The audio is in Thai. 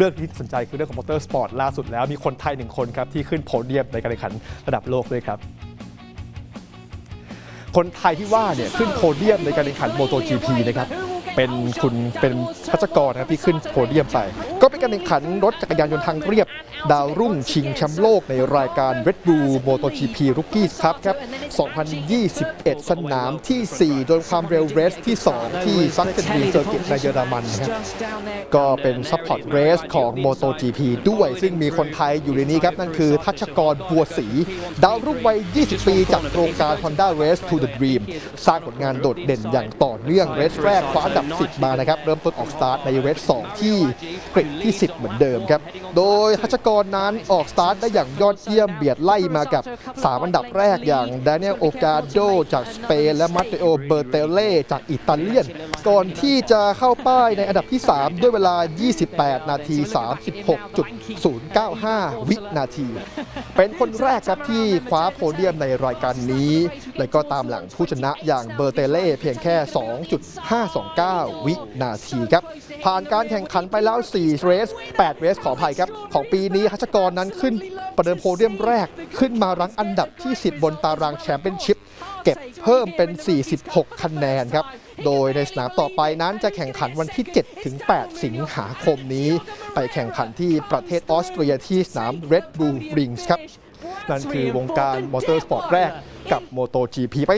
เรื่องที่สนใจคือเรื่องของมอเตอร์สปอร์ตล่าสุดแล้วมีคนไทยหนึ่งคนครับที่ขึ้นโพเดียมในการแข่งขันระดับโลกด้วยครับคนไทยที่ว่าเนี่ยขึ้นโพเดียมในการแข่งขันมอโตจีพีนะครับเป็นคุณเป็นพัชกรนะครับที่ขึ้นโพเดียมไป ก็เป็นการแข่งขันรถจักรยานยนต์ทางเรียบ ดาวรุ่งชิงแชมป์โลกในรายการ Red Bull MotoGP Rookies ครับครับ 2021 สนามที่ 4 โดยความเร็วเรสที่ 2 ที่ซักเซนบีเซอร์กิตในเยอรมันนะครับก็เป็นซัพพอร์ตเรสของ MotoGP ด้วย ซึ่งมีคนไทยอยู่ในนี้ครับ นั่นคือทัชกรบัวศรีดาวรุ่งวัย 20 ปีจากโครงการ Honda Race to the Dream สร้างผลงานโดดเด่นอย่างต่อเนื่องเรสแรกคว้าอันดับ 10 มานะครับ เริ่มต้นออกสตาร์ทในเรส 2 ที่กริดที่ 10 เหมือนเดิมครับ โดยทัชกรนั้นออกสตาร์ทได้อย่างยอดเยี่ยมเบียดไล่มากับ 3 อันดับแรกอย่างแดเนียลโอกาโดจากสเปนและมาเตโอเบอร์เตเล่จากอิตาเลียน ก่อนที่จะเข้าป้ายในอันดับที่ 3 ด้วยเวลา 28 นาที 36.095 วินาที เป็นคนแรกครับที่คว้าโพเดียมในรายการนี้ และก็ตามหลังผู้ชนะอย่างเบอร์เตเล่เพียงแค่ 2.529 วินาทีครับ ผ่านการแข่งขันไปแล้ว 4 เรส 8 เรสขออภัยครับ ของปีนี้ฮัชกรนั้นขึ้น ประเดิมโพเดียมแรกขึ้นมารั้งอันดับที่ 10 บนตารางแชมเปี้ยนชิพเก็บเพิ่มเป็น 46 คะแนนครับ โดยในสนามต่อไปนั้นจะแข่งขันวันที่ 7 ถึง 8 สิงหาคมนี้ ไปแข่งขันที่ประเทศออสเตรียที่สนาม Red Bull Rings ครับ นั่นคือวงการมอเตอร์สปอร์ตแรก กับ MotoGP ไป